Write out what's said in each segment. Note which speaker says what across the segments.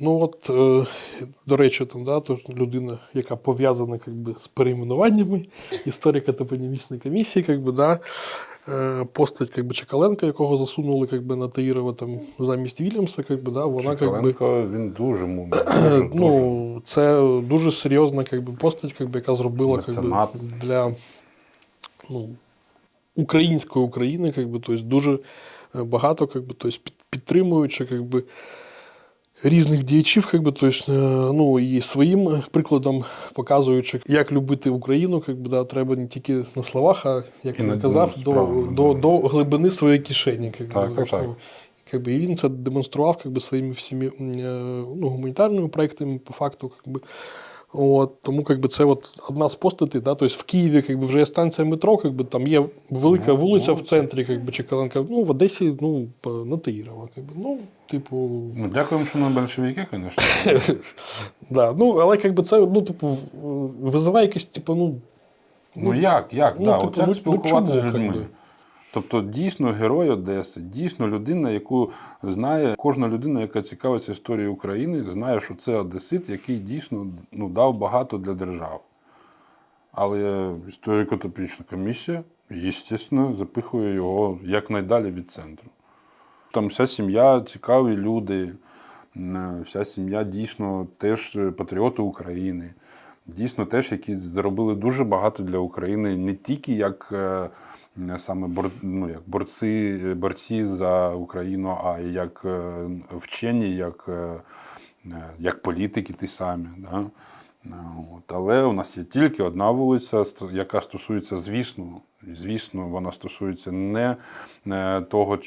Speaker 1: Ну от, е, до речі, там, да, то людина, яка пов'язана з перейменуваннями, історика топонімічної комісії, как би, да, е, постать как би, Чекаленка, якого засунули как би, на Таїрова там, замість Вільямса, как би, да, вона как би,
Speaker 2: він дуже мудрий.
Speaker 1: Ну, це дуже серйозна как би, постать, как би, яка зробила как би, для ну, української України, как би, тобто, дуже е, багато как би, тобто, підтримуючи как би, різних діячів, как би, тобто, е, ну, і своїм е, прикладом показуючи, як любити Україну, как би, да, треба не тільки на словах, а як він казав,
Speaker 2: ну,
Speaker 1: до, до,
Speaker 2: да.
Speaker 1: до глибини своєї кишені. Как
Speaker 2: Так,
Speaker 1: би,
Speaker 2: так, так.
Speaker 1: ну, би, і він це демонстрував как би, своїми всіми е, ну, гуманітарними проектами, по факту. Как би. От, тому как би, це от одна з постатей. Да? Тобто в Києві как би, вже є станція метро, как би, там є велика
Speaker 2: Ну,
Speaker 1: вулиця в центрі как би, Чекаленка. Ну, в Одесі ну, по- на Как би. Ну, типу,
Speaker 2: Ну, дякуємо, що на большевики, звісно.
Speaker 1: да. ну, але как би, це ну, типу, визиває якесь, типу, ну,
Speaker 2: Ну як, як?
Speaker 1: ну,
Speaker 2: да,
Speaker 1: типу,
Speaker 2: от як
Speaker 1: ну, ну,
Speaker 2: спілкуватися з людьми? Тобто дійсно герой Одеси, дійсно людина, яку знає кожна людина, яка цікавиться історією України, знає, що це Одесит, який дійсно ну, дав багато для держави. Але історико-топічна комісія, звісно, запихує його якнайдалі від центру. Там вся сім'я цікаві люди, вся сім'я дійсно теж патріоти України. Дійсно, теж, які зробили дуже багато для України, не тільки як е, саме ну, як борці, борці за Україну, а як е, вчені, як, е, е, як політики ті самі. Да? От. Але у нас є тільки одна вулиця, яка стосується, звісно, звісно, вона стосується не того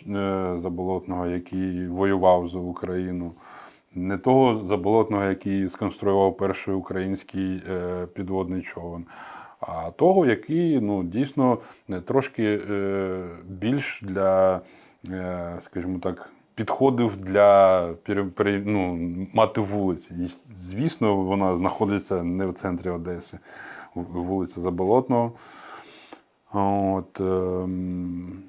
Speaker 2: заболотного, який воював за Україну, не того заболотного, який сконструював перший український підводний човен, а того, який ну, дійсно е, трошки е, більш для, е, скажімо так, підходив для ну, мати вулиці. І, звісно, вона знаходиться не в центрі Одеси, вулиця Заболотного. От, ем,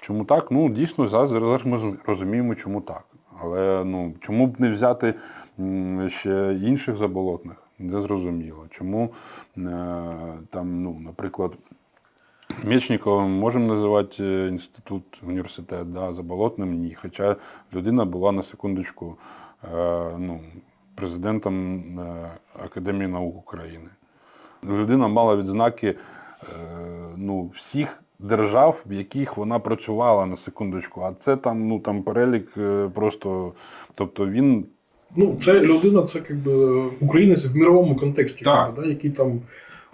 Speaker 2: чому так? Ну, дійсно, зараз, зараз ми розуміємо, чому так. Але ну, чому б не взяти ще інших заболотних? Не зрозуміло. Чому е, там, ну, наприклад, Мечникова можемо називати е, інститут, університет, да, заболотним ні. Хоча людина була на секундочку е, ну, президентом Академії наук України. Людина мала відзнаки ну, всіх держав, в яких вона працювала на секундочку. А це там, ну, там перелік просто. Тобто він
Speaker 1: Ну, це людина, це как би, українець в міровому контексті,
Speaker 2: Так.
Speaker 1: да, який там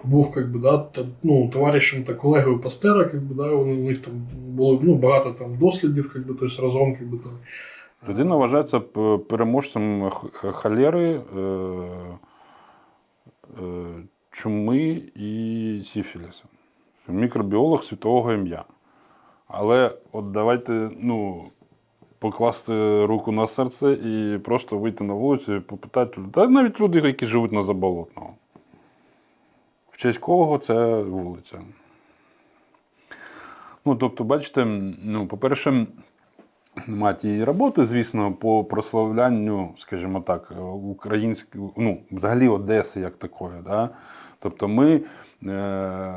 Speaker 1: був как би, да, та, ну, товаришем та колегою Пастера, как би, да, у них там було ну, багато там дослідів, как би, тобто разом как би, там,
Speaker 2: Людина вважається переможцем х- холери, е, е, чуми і сіфіліса. Мікробіолог світового ім'я. Але от давайте ну, покласти руку на серце і просто вийти на вулицю і попитати та навіть люди, які живуть на Заболотного. В честь кого це вулиця. Ну, тобто, бачите, ну, по-перше, немає тієї роботи, звісно, по прославлянню, скажімо так, української, ну, взагалі Одеси як такої. Да? Тобто ми е,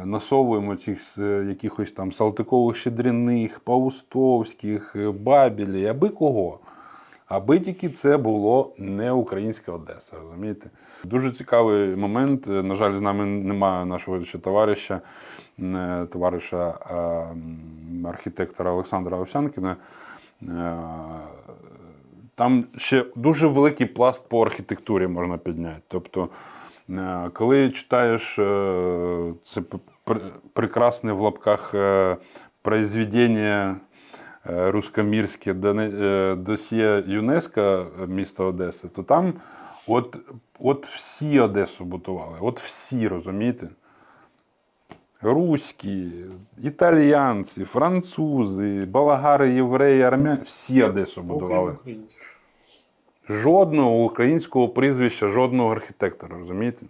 Speaker 2: насовуємо цих якихось там Салтикових щедряних, Паустовських, е, Бабілі, аби кого. Аби тільки це було не українська Одеса, розумієте? Дуже цікавий момент. Е, На жаль, з нами немає нашого ще товариша, товариша архітектора Олександра Овсянкіна. Там ще дуже великий пласт по архітектурі можна підняти. Тобто, коли читаєш е, це прекрасне в лапках е, произведення е, руськомірське доне- е, досьє ЮНЕСКО е, міста Одеси, то там от, от всі Одесу будували, от всі, розумієте? Руські, італіянці, французи, балагари, євреї, армяни, всі Одесу будували. Жодного українського прізвища, жодного архітектора, розумієте?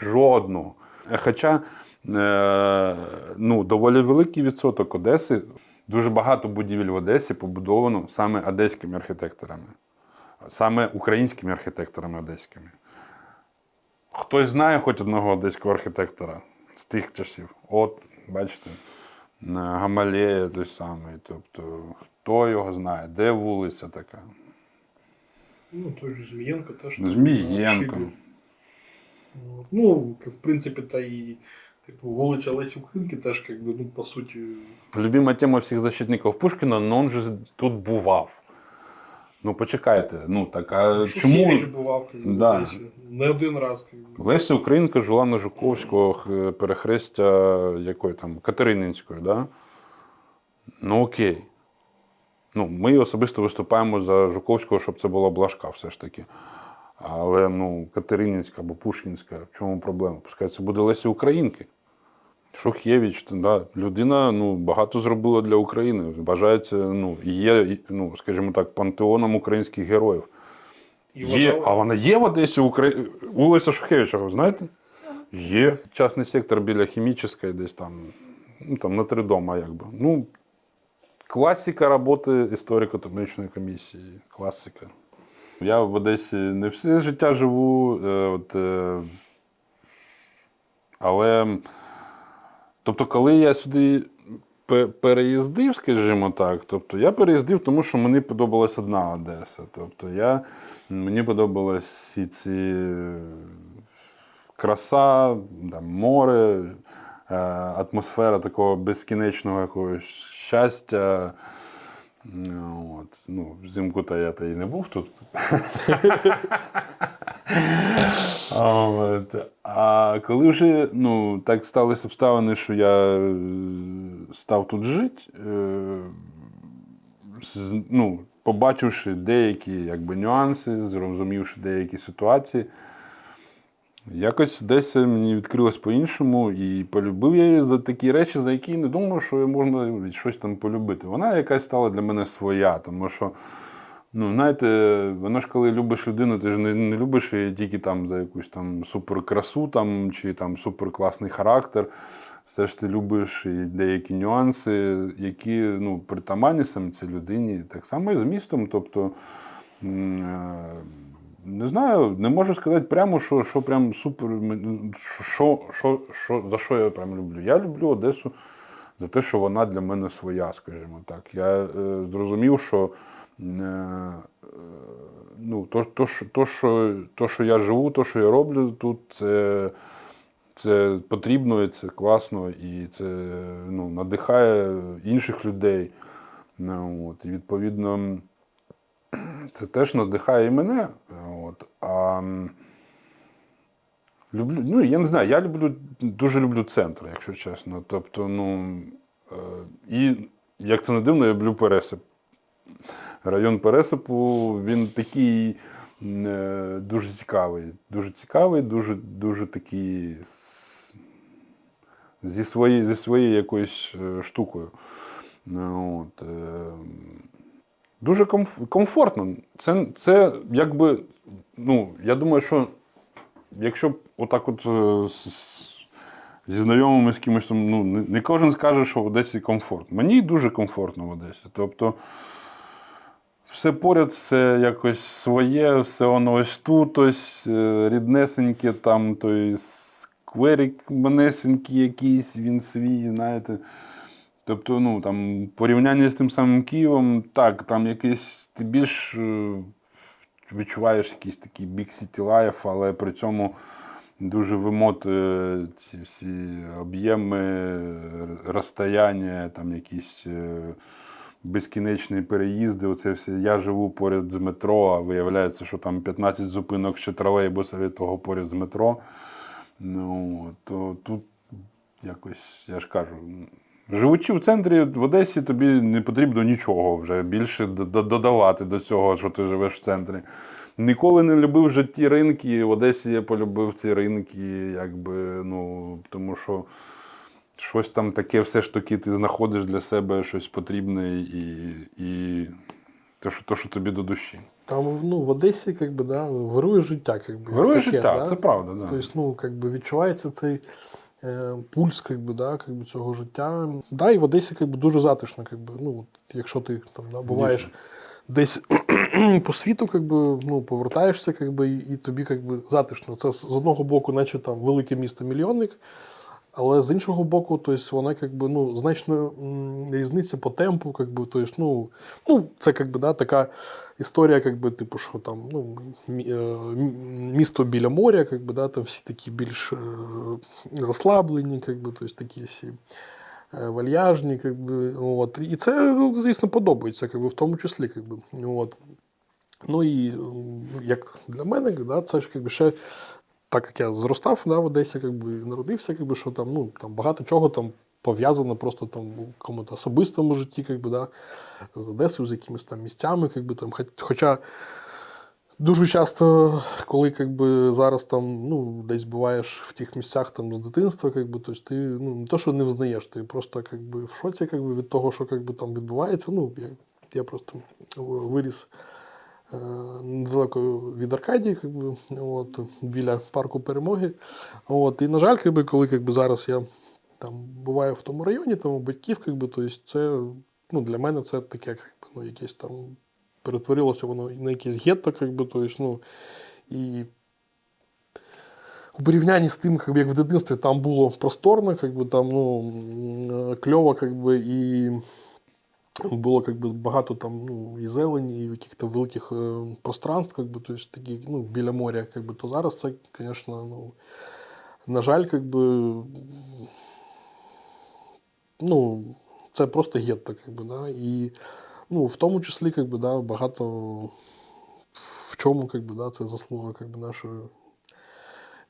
Speaker 2: Жодного. Хоча е, ну, доволі великий відсоток Одеси, дуже багато будівель в Одесі побудовано саме одеськими архітекторами. саме українськими архітекторами одеськими. Хтось знає хоч одного одеського архітектора з тих часів. От, бачите, Гамалея той самий. Тобто, хто його знає, де вулиця така?
Speaker 1: Ну, той же Змієнко теж.
Speaker 2: Змієнко.
Speaker 1: Ну, в принципі, та і типу, вулиця Лесі Українки теж, як би, ну, по суті.
Speaker 2: Любима тема всіх защитників Пушкіна, но он же тут бував. Ну, почекайте, ну так а чому
Speaker 1: бував,
Speaker 2: Да.
Speaker 1: десь, не один раз.
Speaker 2: Леся Українка жила на Жуковського перехрестя якої там Катерининської, да? Ну окей. Ну, ми особисто виступаємо за Жуковського, щоб це була Блажка все ж таки. Але ну, Катерининська або Пушкінська, в чому проблема? Пускай це буде Леся Українки. Шухевич, да, людина ну, багато зробила для України. Вважається, ну, є, ну, скажімо так, пантеоном українських героїв. Є, а вона є в Одесі Укра... вулиця Шухевича, ви знаєте? Є. Частний сектор біля хімічної, десь там, ну там на три дома, якби. Ну, класика роботи історико-технічної комісії. Класика. Я в Одесі не все життя живу, е, от, е, але тобто, коли я сюди переїздив, скажімо так, тобто я переїздив, тому що мені подобалась одна Одеса. Тобто я, мені подобалась всі ці е, краса, там, море, атмосфера такого безкінечного якогось щастя. От. Ну, взимку то я то і не був тут. От. А коли вже ну, так сталися обставини, що я е, став тут жити, е, ну, побачивши деякі якби, нюанси, зрозумівши деякі ситуації, якось десь мені відкрилось по-іншому, і полюбив я її за такі речі, за які не думав, що можна щось там полюбити. Вона якась стала для мене своя, тому що. Ну, знаєте, воно ж коли любиш людину, ти ж не, не любиш її тільки там за якусь там суперкрасу там, чи там суперкласний характер. Все ж ти любиш і деякі нюанси, які ну, притаманні саме цій людині. Так само і з містом. Тобто, е, не знаю, не можу сказати прямо, що, що прям супер. Що, що, що, за що я прям люблю. Я люблю Одесу за те, що вона для мене своя, скажімо так. Я е, зрозумів, що е, ну, то, то, що, то, що, то, що я живу, то, що я роблю тут, це, це потрібно, і це класно, і це ну, надихає інших людей. Ну, от, і відповідно, це теж надихає і мене. От, а, Люблю, ну, я не знаю, я люблю, дуже люблю центр, якщо чесно. Тобто, ну, е, і як це не дивно, я люблю Пересип. Район Пересипу, він такий е, дуже цікавий. Дуже цікавий, дуже, дуже такий зі своєю, зі своєю якоюсь е, штукою. От, дуже комф- комфортно. Це, це якби, ну, я думаю, що якщо отак от е, зі знайомими з кимось там, ну, не, кожен скаже, що в Одесі комфортно. Мені дуже комфортно в Одесі. Тобто все поряд, все якось своє, все воно ось тут, ось е, ріднесеньке, там той скверик манесенький якийсь, він свій, знаєте. Тобто, ну там порівняння з тим самим Києвом, так, там якийсь ти більш е, відчуваєш якийсь такий big city life, але при цьому дуже вимотує ці всі об'єми, розстояння, там якісь е, безкінечні переїзди. Оце все. Я живу поряд з метро, а виявляється, що там 15 зупинок ще тролейбуса від того поряд з метро. Ну, то тут якось, я ж кажу, живучи в центрі в Одесі, тобі не потрібно нічого вже більше додавати до цього, що ти живеш в центрі. Ніколи не любив в житті ринки. В Одесі я полюбив ці ринки, якби, ну, тому що щось там таке все ж таки ти знаходиш для себе щось потрібне і, і те, що, те, що тобі до душі.
Speaker 1: Там ну, в Одесі як би, да, вирує життя.
Speaker 2: Вирує
Speaker 1: таке,
Speaker 2: життя,
Speaker 1: да?
Speaker 2: це правда, да.
Speaker 1: Тобто, ну, як би, відчувається цей пульс как би, да, как би, цього життя. Да, і в Одесі как би, дуже затишно, Как би, ну, от, якщо ти там, да, буваєш десь по світу как би, ну, повертаєшся, как би, і, і тобі как би, затишно. Це з одного боку, наче там велике місто мільйонник, але з іншого боку, то есть, вона как би, ну, значно різниця по темпу, как би, то есть, ну, ну, це как би, да, така історія, как би, типу, що там ну, е, місто біля моря, как би, да, там всі такі більш е, розслаблені, как би, то есть, такі всі е, вальяжні, как би, от. І це, ну, звісно, подобається, как би, в тому числі. Как би, от. Ну і як для мене, да, це ж как би, ще так як я зростав да, в Одесі, как би, і народився, как би, що там, ну, там багато чого там пов'язано просто там кому-то особистому житті, как би, да, з Одесою, з якимись там місцями, как би, там, хоча Дуже часто, коли как би, зараз там, ну, десь буваєш в тих місцях там, з дитинства, как би, тобто ти ну, не то, що не взнаєш, ти просто как би, в шоці как би, від того, що как би, там відбувається. Ну, я, я просто виріс недалеко від Аркадії, как би, от, біля парку перемоги. От, і, на жаль, как би, коли как би, зараз я там, буваю в тому районі, там, у батьків, как би, тобто це ну, для мене це таке, как би, ну, якесь там перетворилося воно на якесь гетто, как би, то ну, і у порівнянні з тим, як в дитинстві там було просторно, как би, там, ну, кльово, как би, і було как би, багато там, ну, і зелені, і яких-то великих е, пространств, как би, то такі, ну, біля моря, как би, то зараз це, звісно, ну, на жаль, как би, ну, це просто гетто, как би, да, і ну, в тому числі, как би, да, багато в чому как би, да, це заслуга как би, нашої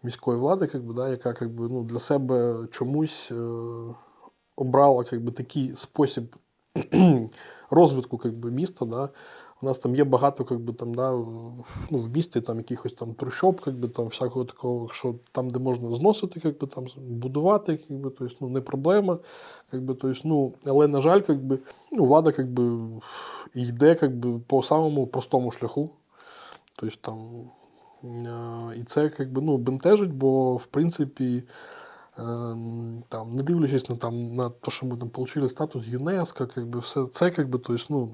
Speaker 1: міської влади, как би, да, яка как би, ну, для себе чомусь е, обрала как би, такий спосіб розвитку как би, міста. Да. У нас там є багато как би, там, да, ну, в місті там, якихось там трущоб, как би, там, всякого такого, що там, де можна зносити, как би, там, будувати, как би, то есть, ну, не проблема. Как би, то есть, ну, але, на жаль, как би, ну, влада как би, йде как би, по самому простому шляху. Тобто, там, і це как би, ну, бентежить, бо в принципі, там, не дивлячись на, там, на те, що ми там отримали статус ЮНЕСКО, как би, все це как би, то есть, ну,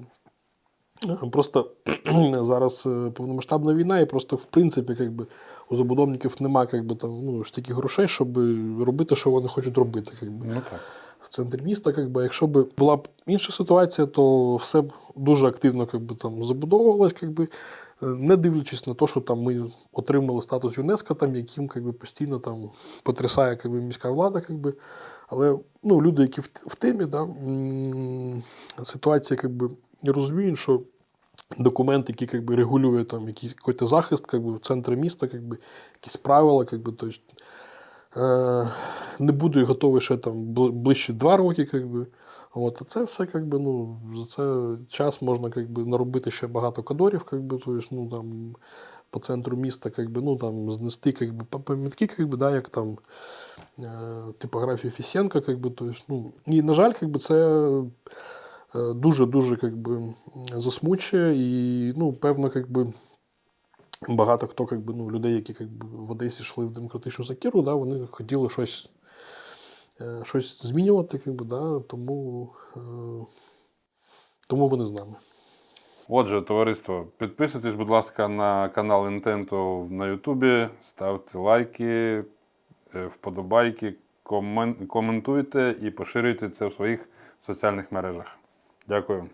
Speaker 1: е, просто зараз е, повномасштабна війна, і просто в принципі как би, у забудовників нема как би, там, ну, стільки грошей, щоб робити, що вони хочуть робити. Как би
Speaker 2: Ну так.
Speaker 1: в центрі міста. Как би, якщо б була б інша ситуація, то все б дуже активно как би, там, забудовувалось, как би, е, не дивлячись на те, що там, ми отримали статус ЮНЕСКО, там, яким как би, постійно там, потрясає как би, міська влада. Как би. Але ну, люди, які в, в темі, да, ситуація как би, розуміють, що документ, який как би, регулює там, якийсь захист как би, в центрі міста, как би, якісь правила, как би, то Е, не буду готовий ще там ближче два роки, как би. От, це все, как би, ну, за це час можна как би, наробити ще багато кадорів, как би, то есть, ну, там, по центру міста, как би, ну, там, знести как би, пам'ятки, как би, да, як там е, типографію Фісенка, как би, то есть, ну, і, на жаль, как би, це е, дуже-дуже как би, засмучує і, ну, певно, как би, багато хто как би, ну, людей, які как би, в Одесі йшли в демократичну закіру, да, вони хотіли щось, е, щось змінювати, как би, да, тому, е, тому вони з нами.
Speaker 2: Отже, товариство, підписуйтесь, будь ласка, на канал Інтенту на Ютубі, ставте лайки, е, вподобайки, комен- коментуйте і поширюйте це в своїх соціальних мережах. Дякую.